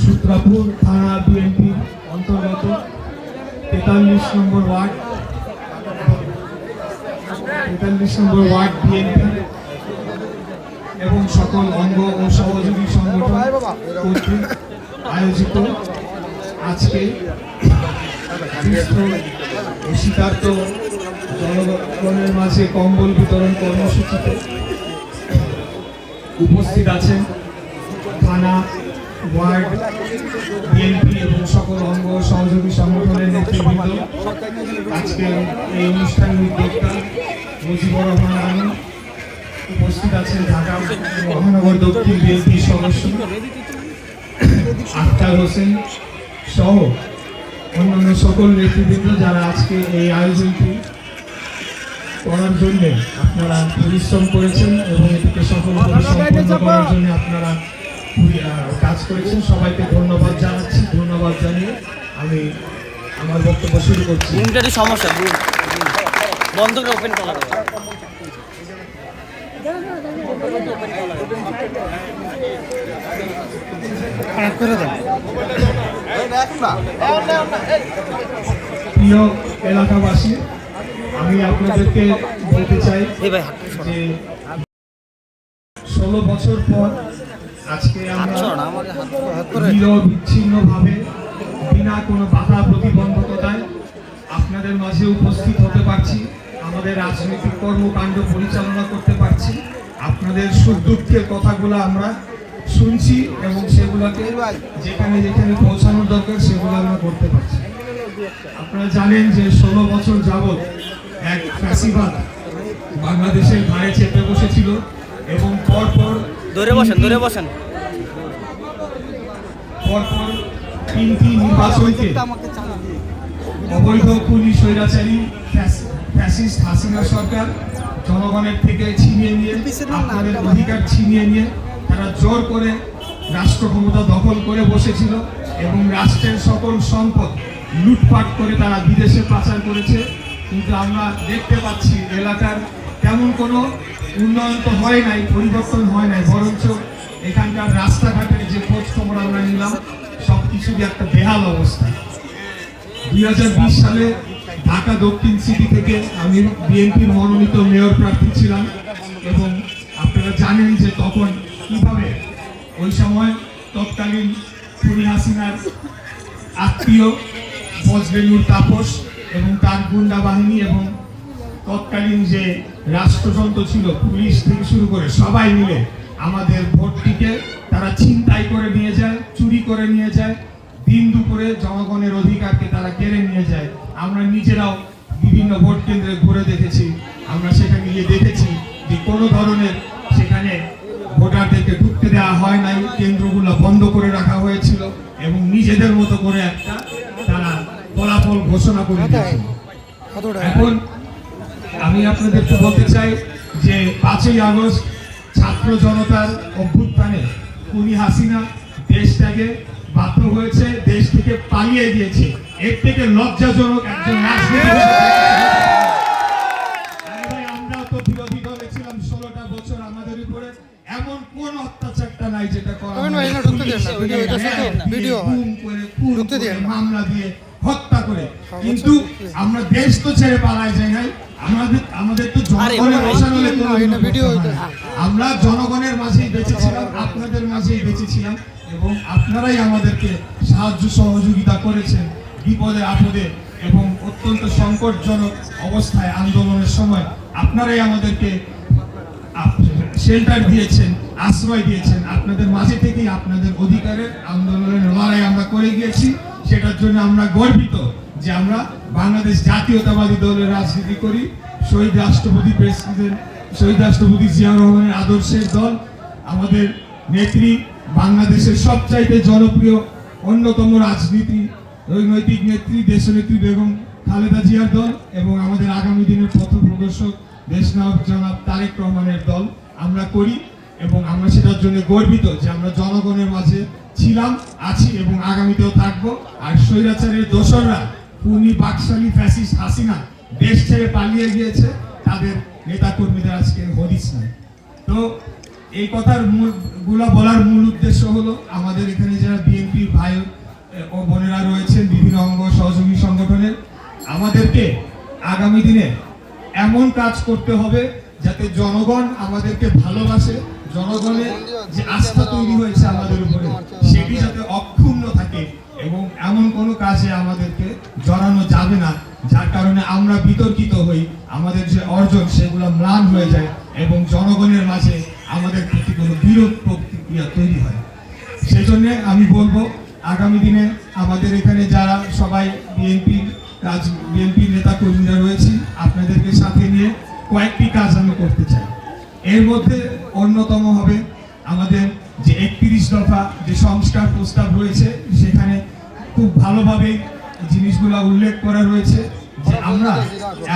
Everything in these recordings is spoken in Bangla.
সূত্রাপুর থানা বিএনপির অন্তর্গত তেতাল্লিশ নম্বর ওয়ার্ড। তেতাল্লিশ নম্বর ওয়ার্ড বিএনপি এবং সকল অঙ্গ ও সহযোগী সংগঠন কর্তৃক আয়োজিত আজকে শীতার্থ জনগণের মাঝে কম্বল বিতরণ কর্মসূচিতে উপস্থিত আছেন থানা, ওয়ার্ড, বিএনপি এবং সকল অঙ্গ সহযোগী সংগঠনের নেতৃবৃন্দ। আজকে এই অনুষ্ঠানের উদ্যোক্তা মুজিবুর রহমান আলম উপস্থিত আছেন ঢাকা মহানগর দক্ষিণ বিএনপির সদস্য, আখতার হোসেন সহ অন্যান্য সকল নেতৃবৃন্দ যারা আজকে এই আয়োজনটি করার জন্য আপনারা পরিশ্রম করেছেন এবং এটিকে সম্পন্ন করার জন্য আপনারা কাজ করেছেন। সবাইকে ধন্যবাদ জানাচ্ছি ধন্যবাদ জানিয়ে আমি আমার বক্তব্য শুরু করছি। বুমটা সমস্যা বন্ধ করে। ওপেন করা প্রিয় এলাকাবাসী আমি আপনাদেরকে বলতে চাই। যে ষোলো বছর পর আজকে আমরা সরান, বিচ্ছিন্ন ভাবে বিনা কোনো বাধা প্রতিবন্ধকতায় আপনাদের মাঝে উপস্থিত হতে পারছি আমাদের রাজনৈতিক কর্মকাণ্ড পরিচালনা করতে পারছি আপনাদের সুখ দুঃখের কথাগুলো আমরা শুনছি এবং সেগুলোকে যেখানে যেখানে পৌঁছানোর দরকার সেগুলো আমরা করতে পারছি আপনারা জানেন যে ষোলো বছর যাবৎ এক ফ্যাসিবাদ। বাংলাদেশের ঘাড়ে চেপে বসেছিল এবং পরপর ধরে বসেন ধরে বসেন। পরপর তিনটি নির্বাচনকে অবৈধ পুলিশ স্বৈরাচারী ফ্যাস- ফ্যাসিস্ট হাসিনা সরকার জনগণের থেকে ছিনিয়ে নিয়ে আপনাদের অধিকার ছিনিয়ে নিয়ে তারা জোর করে রাষ্ট্র ক্ষমতা দখল করে বসেছিল এবং রাষ্ট্রের সকল সম্পদ লুটপাট করে তারা বিদেশে পাচার করেছে। কিন্তু আমরা দেখতে পাচ্ছি এলাকার তেমন কোনো উন্নয়ন তো হয় নাই, পরিবর্তন হয় নাই, বরঞ্চ এখানকার রাস্তাঘাটের যে খোঁজ খবর আমরা নিলাম সব কিছুরই একটা বেহাল অবস্থা। দুই হাজার বিশ সালে ঢাকা দক্ষিণ সিটি থেকে আমি বিএনপির মনোনীত মেয়র প্রার্থী ছিলাম এবং আপনারা জানেন যে তখন কীভাবে ওই সময় তৎকালীন খুনি হাসিনার আত্মীয় বজরেনুর তাপস এবং তার গুন্ডা বাহিনী এবং তৎকালীন যে রাষ্ট্রযন্ত্র ছিল, পুলিশ থেকে শুরু করে সবাই মিলে আমাদের ভোটটিকে তারা ছিনতাই করে নিয়ে যায়, চুরি করে নিয়ে যায়, দিন দুপুরে জনগণের অধিকারকে তারা কেড়ে নিয়ে যায়। আমরা নিজেরাও বিভিন্ন ভোট কেন্দ্রে ঘুরে দেখেছি, আমরা সেখানে গিয়ে দেখেছি যে কোনো ধরনের সেখানে ভোটারদেরকে ঢুকতে দেওয়া হয় নাই, কেন্দ্রগুলো বন্ধ করে রাখা হয়েছিল এবং নিজেদের মতো করে একটা ফলাফল ঘোষণা করে দিয়েছিল এখন আমি আপনাদেরকে বলতে চাই যে পাঁচই আগস্ট ছাত্র জনতার অভ্যুত্থানে খুনি হাসিনা দেশ থেকে বাধ্য হয়েছে দেশ থেকে পালিয়ে গিয়েছে। এর থেকে লজ্জাজনক একজন আমরাও তো বিরোধী দলে ছিলাম ষোলোটা বছর আমাদের উপরে। এমন কোন অত্যাচারটা নাই যেটা করে, মামলা দিয়ে হত্যা করে। কিন্তু আমরা দেশ তো ছেড়ে পালাই যাই নাই। আমাদের আমাদের তো জনগণের রসায়নে। আমরা জনগণের মাঝেই বেঁচেছিলাম আপনাদের মাঝেই বেঁচেছিলাম এবং আপনারাই আমাদেরকে সাহায্য সহযোগিতা করেছেন বিপদে আপদে এবং অত্যন্ত সংকটজনক অবস্থায় আন্দোলনের সময় আপনারাই আমাদেরকে শেল্টার দিয়েছেন আশ্রয় দিয়েছেন। আপনাদের মাঝে থেকেই আপনাদের অধিকারের আন্দোলনের লড়াই আমরা করে গিয়েছি। সেটার জন্য আমরা গর্বিত যে আমরা বাংলাদেশ জাতীয়তাবাদী দলের রাজনীতি করি। শহীদ রাষ্ট্রপতি প্রেসিডেন্ট, শহীদ রাষ্ট্রপতি জিয়া রহমানের আদর্শের দল। আমাদের নেত্রী বাংলাদেশের সবচাইতে জনপ্রিয় অন্যতম রাজনীতি নৈতিক নেত্রী, দেশনেত্রী বেগম খালেদা জিয়ার দল এবং আমাদের আগামী দিনের পথ প্রদর্শক দেশনায়ক জনাব তারেক রহমানের দল আমরা করি এবং আমরা সেটার জন্য গর্বিত যে আমরা জনগণের মাঝে ছিলাম, আছি এবং আগামীতেও থাকব। আর স্বৈরাচারের দোসররা, খুনি, বাকশালী, ফ্যাসিস্ট, হাসিনা, দেশ ছেড়ে পালিয়ে গিয়েছে। তাদের নেতা কর্মীদের আজকে হদিস নাই। তো এই কথার মূল, গুলা বলার মূল উদ্দেশ্য হলো, আমাদের এখানে যারা বিএনপি ভাই ও বোনেরা রয়েছেন, বিভিন্ন অঙ্গ সহযোগী সংগঠনের, আমাদেরকে আগামী দিনে এমন কাজ করতে হবে যাতে জনগণ আমাদেরকে ভালোবাসে জনগণের যে আস্থা তৈরি হয়েছে আমাদের উপরে, সেটি যাতে অক্ষুণ্ণ থাকে এবং এমন কোনো কাজে আমাদেরকে জড়ানো যাবে না, যার কারণে আমরা বিতর্কিত হই, আমাদের যে অর্জন সেগুলো ম্লান হয়ে যায় এবং জনগণের মাঝে আমাদের প্রতি কোনো বিরোধ প্রতিক্রিয়া তৈরি হয়। সেই জন্য আমি বলব, আগামী দিনে আমাদের এখানে যারা সবাই বিএনপি কাজ বিএনপি নেতা কর্মীরা রয়েছে আপনাদেরকে সাথে নিয়ে কয়েকটি কাজ আমি করতে চাই। এর মধ্যে অন্যতম হবে আমাদের যে একত্রিশ দফা যে সংস্কার প্রস্তাব রয়েছে, সেখানে খুব ভালোভাবে জিনিসগুলো উল্লেখ করা রয়েছে যে আমরা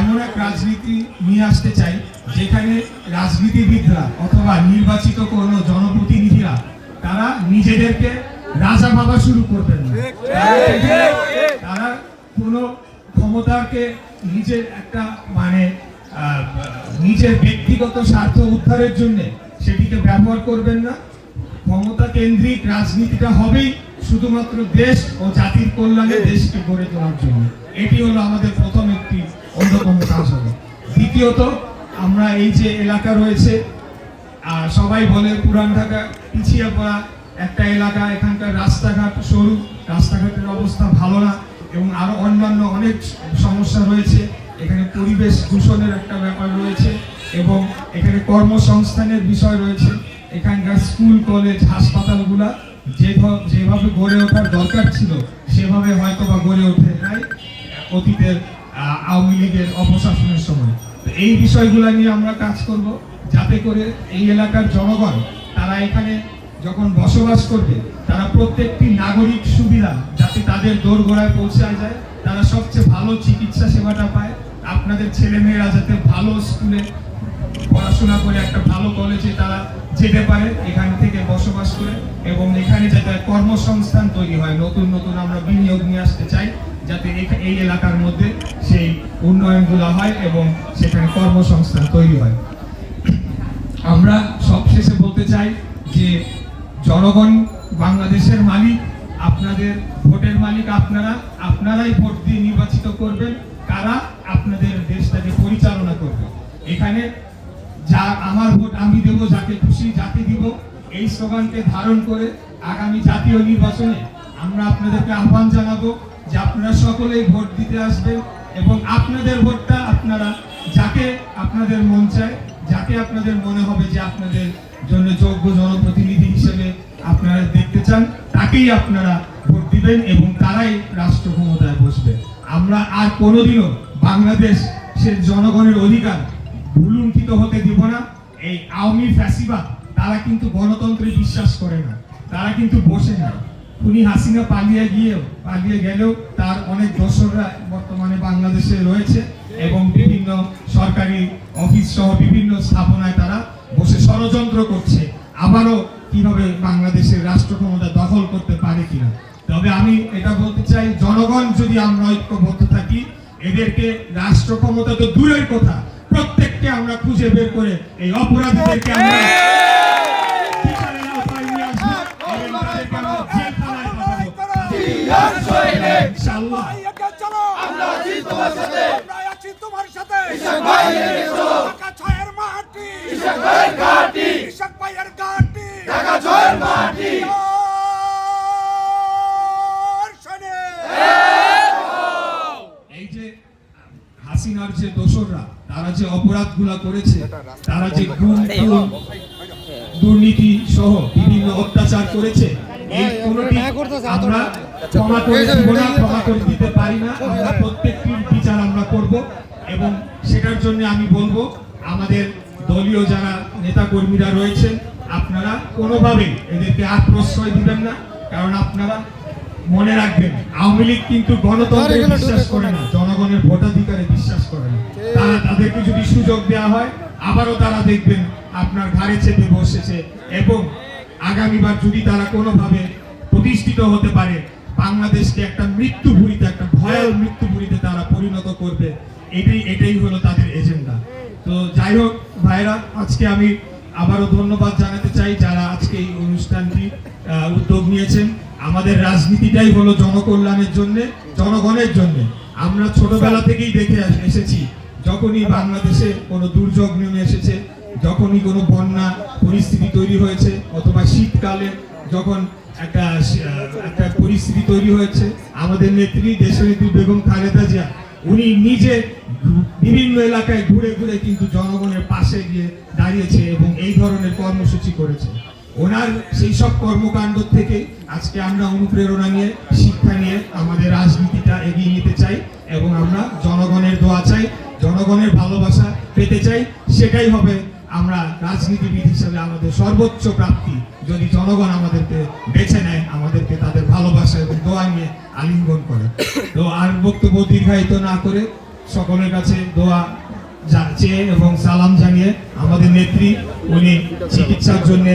এমন এক রাজনীতি নিয়ে আসতে চাই, যেখানে রাজনীতিবিদরা অথবা নির্বাচিত কোনো জনপ্রতিনিধিরা, তারা নিজেদেরকে রাজা ভাবা শুরু করবেন তারা কোনো ক্ষমতাকে নিজের একটা মানে নিজের ব্যক্তিগত স্বার্থ উদ্ধারের জন্য সেটিকে ব্যবহার করবেন না। ক্ষমতা কেন্দ্রিক রাজনীতিটা হবেই, শুধুমাত্র দেশ ও জাতির কল্যাণে দেশকে গড়ে তোলার জন্য। এটি হলো আমাদের প্রথম একটি অন্যতম কাজ হবে দ্বিতীয়ত, আমরা এই যে এলাকা রয়েছে, আর সবাই বলে পুরান ঢাকা পিছিয়ে পড়া একটা এলাকা, এখানকার রাস্তাঘাট সরু, রাস্তাঘাটের অবস্থা ভালো না, এবং আরও অন্যান্য অনেক সমস্যা রয়েছে। এখানে পরিবেশ দূষণের একটা ব্যাপার রয়েছে। এবং এখানে কর্মসংস্থানের বিষয় রয়েছে। এখানকার স্কুল, কলেজ, হাসপাতালগুলা যেভাবে গড়ে ওঠার দরকার ছিল, সেভাবে হয়তো বা গড়ে ওঠে নাই অতীতের আওয়ামী লীগের অপশাসনের সময়। এই বিষয়গুলো নিয়ে আমরা কাজ করব যাতে করে এই এলাকার জনগণ, তারা এখানে যখন বসবাস করবে, তারা প্রত্যেকটি নাগরিক সুবিধা যাতে তাদের দোরগোড়ায় পৌঁছায় যায়, তারা সবচেয়ে ভালো চিকিৎসা সেবাটা পায়। আপনাদের ছেলেমেয়েরা যাতে ভালো স্কুলে পড়াশোনা করে একটা ভালো কলেজে তারা যেতে পারে, এখান থেকে বসবাস করে এবং এখানে যাতে কর্মসংস্থান তৈরি হয়, নতুন নতুন আমরা বিনিয়োগ নিয়ে আসতে চাই, যাতে এই এলাকার মধ্যে সেই উন্নয়নগুলো হয় এবং সেখানে কর্মসংস্থান তৈরি হয়। আমরা সবশেষে বলতে চাই যে, জনগণ বাংলাদেশের মালিক, আপনাদের ভোটের মালিক আপনারা, আপনারাই ভোট দিয়ে নির্বাচিত করবেন, কারা আপনাদের দেশটাকে পরিচালনা করবে। এখানে যা আমার ভোট আমি দেব, যাকে খুশি যাকে দিব। এই স্লোগানকে ধারণ করে আগামী জাতীয় নির্বাচনে আমরা আপনাদেরকে আহ্বান জানাব যে আপনারা সকলেই ভোট দিতে আসবেন এবং আপনাদের ভোটটা আপনারা যাকে আপনাদের মন চায়, যাকে আপনাদের মনে হবে যে আপনাদের জন্য যোগ্য জনপ্রতিনিধি হিসেবে আপনারা দেখতে চান, তাকেই আপনারা ভোট দিবেন এবং তারাই রাষ্ট্র ক্ষমতায় বসবে। আমরা আর কোনোদিনও বাংলাদেশ সে জনগণের অধিকার ভুলুণ্ঠিত হতে দিব না। এই আওয়ামী ফ্যাসিবাদ, তারা কিন্তু গণতন্ত্রে বিশ্বাস করে না। তারা কিন্তু বসে না। খুনি হাসিনা পালিয়ে গিয়েও, পালিয়ে গেলেও তার অনেক দোসররা বর্তমানে বাংলাদেশে রয়েছে এবং বিভিন্ন সরকারি অফিস সহ বিভিন্ন স্থাপনায় তারা বসে ষড়যন্ত্র করছে। আবারও কীভাবে বাংলাদেশের রাষ্ট্র ক্ষমতা দখল করতে পারে কিনা? তবে আমি এটা বলতে চাই, জনগণ যদি আমরা ঐক্যবদ্ধ থাকি, এদেরকে রাষ্ট্র ক্ষমতা তো দূরের কথা প্রত্যেককে আমরা খুঁজে বের করে? এই অপরাধীদেরকে আমরা এই যে হাসিনার যে দোসররা, তারা যে অপরাধগুলা করেছে, তারা যে দুর্নীতি সহ বিভিন্ন অত্যাচার করেছে এবং সেটার জন্য আমি বলব, আমাদের দলীয় যারা নেতা কর্মীরা রয়েছেন, আপনারা কোনোভাবে এদেরকে আর প্রশ্রয় দিবেন না, কারণ আপনারা মনে রাখবেন আওয়ামী লীগ কিন্তু গণতন্ত্রে বিশ্বাস করে না জনগণের ভোটাধিকারে বিশ্বাস করে না। তারা তাদেরকে যদি সুযোগ দেওয়া হয় আবারও তারা দেখবেন আপনার ঘাড়ে চেপে বসেছে এবং আগামীবার যদি তারা কোনোভাবে প্রতিষ্ঠিত হতে পারে বাংলাদেশকে একটা মৃত্যু ভুরিতে একটা ভয়াল মৃত্যু ভুরিতে তারা পরিণত করবে। এটাই এটাই হলো তাদের এজেন্ডা। তো যাই হোক ভাইরা আজকে আমি আবারও ধন্যবাদ জানাতে চাই যারা আজকে এই অনুষ্ঠানটি আহ, উদ্যোগ নিয়েছেন। আমাদের রাজনীতিটাই হলো জনকল্যাণের জন্য, জনগণের জন্য। আমরা ছোটবেলা থেকেই দেখে এসেছি, যখনই বাংলাদেশে কোনো দুর্যোগ নেমে এসেছে, যখনই কোনো বন্যা, পরিস্থিতি তৈরি হয়েছে, অথবা শীতকালে যখন একটা একটা পরিস্থিতি তৈরি হয়েছে, আমাদের নেত্রী দেশনেত্রী বেগম খালেদা জিয়া, উনি নিজে বিভিন্ন এলাকায় ঘুরে ঘুরে কিন্তু জনগণের পাশে গিয়ে দাঁড়িয়েছে এবং এই ধরনের কর্মসূচি করেছে। ওনার সেই সব কর্মকাণ্ড থেকে আজকে আমরা অনুপ্রেরণা নিয়ে, শিক্ষা নিয়ে আমাদের রাজনীতিটা এগিয়ে নিতে চাই এবং আমরা জনগণের দোয়া চাই, জনগণের ভালোবাসা পেতে চাই। সেটাই হবে আমরা রাজনীতিবিদ হিসেবে আমাদের সর্বোচ্চ প্রাপ্তি। যদি জনগণ আমাদেরকে বেছে নেয়, আমাদেরকে তাদের ভালোবাসা এবং দোয়া নিয়ে আলিঙ্গন করে। তো আর বক্তব্য দীর্ঘায়িত না করে সকলের কাছে দোয়া চেয়ে এবং সালাম জানিয়ে আমাদের নেত্রী, উনি চিকিৎসার জন্য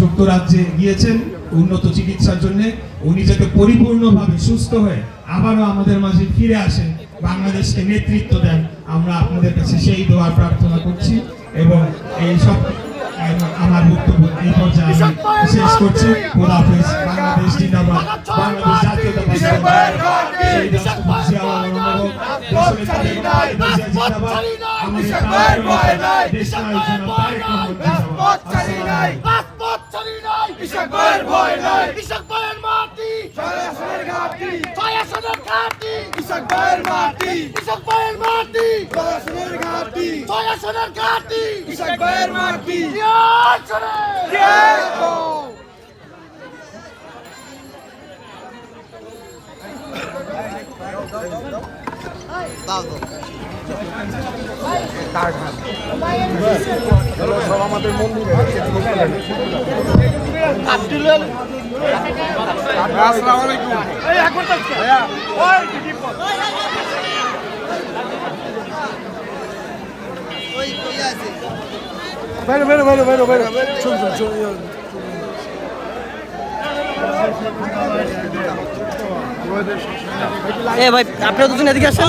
যুক্তরাজ্যে গিয়েছেন, উন্নত চিকিৎসার জন্য। উনি যাতে পরিপূর্ণভাবে সুস্থ হয়ে আবারও আমাদের মাঝে ফিরে আসেন, বাংলাদেশকে নেতৃত্ব দেন, আমরা আপনাদের কাছে সেই দোয়া প্রার্থনা করছি এবং এই সব আমার বক্তব্য এই পর্যায়ে আমি শেষ করছি। খোদা বাংলাদেশ জিন্দাবাদ। বাংলাদেশ জাতীয়তাবাদী ভাইয়ের মাটি জয়াসনের ঘাটি ইশাক ভাইয়ের মাটি কৃষক ভাইয়ের মাটি জয়াসনের ঘাটি ছয় আসনের ঘাটি ইশাক ভাইয়ের মাটি আসনে এ ভাই আপনারা দুজন এদিকে আসেন।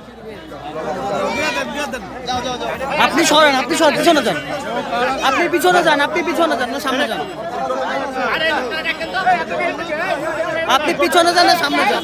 আপনি সরেন আপনি সরেন, পিছনে যান। আপনি পিছনে যান, আপনি পিছনে যান, না সামনে যান। আপনি পিছনে যান, না সামনে যান।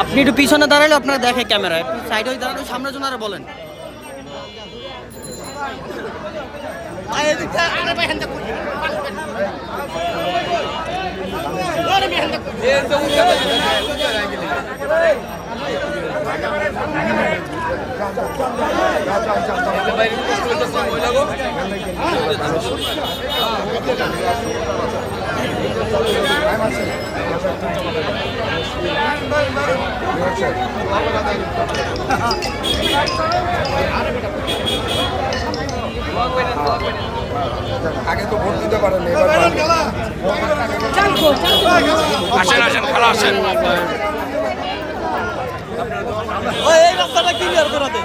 আপনি একটু পিছনে দাঁড়ালে আপনারা দেখে ক্যামেরায় সাইড হয়ে দাঁড়ালে সামনে জন্য বলেন আগে তো ভোট দিতে পারেন এবার এই রাস্তাটা ক্লিয়ার করাতে।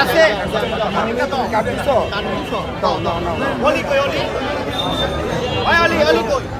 আছে কাটিছ দাও দাও দাও অলি কৈ অলি অলি অলি কৈ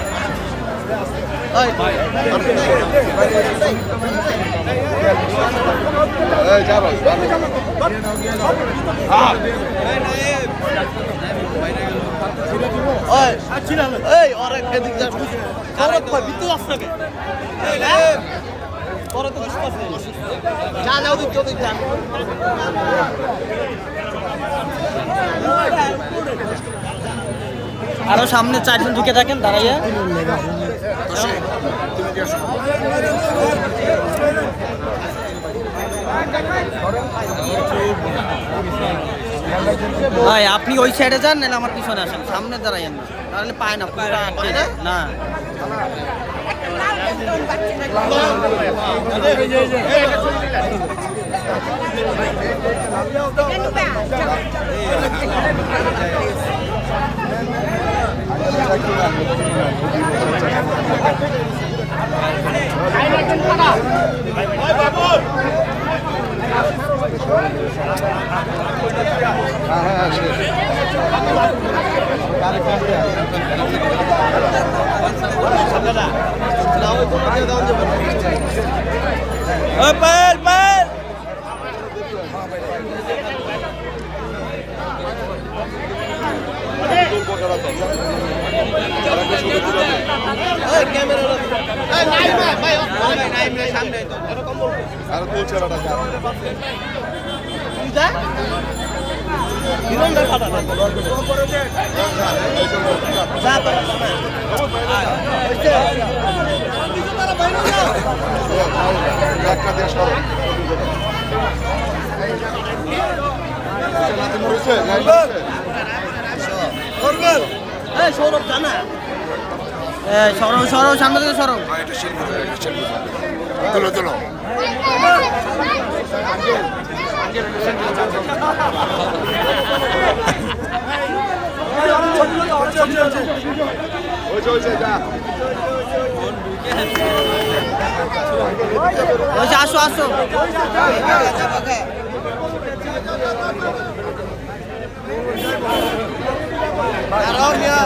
পরে তো বুঝতে পারছি যা যাও দিক দিক যা আরও সামনে চারজন ঢুকে থাকেন, দাঁড়াইয়া। ভাই, আপনি ওই সাইডে যান, নাহলে আমার পিছনে আসেন। সামনে দাঁড়াইয়েন না। তাহলে পায় না পায় না। না पर पर পায়েল এই সৌরভ জানা। এই সৌরভ সৌরভ সামনে থেকে সৌরভ তুলো তুলো। যে আসো আসো। Ja, Ronja!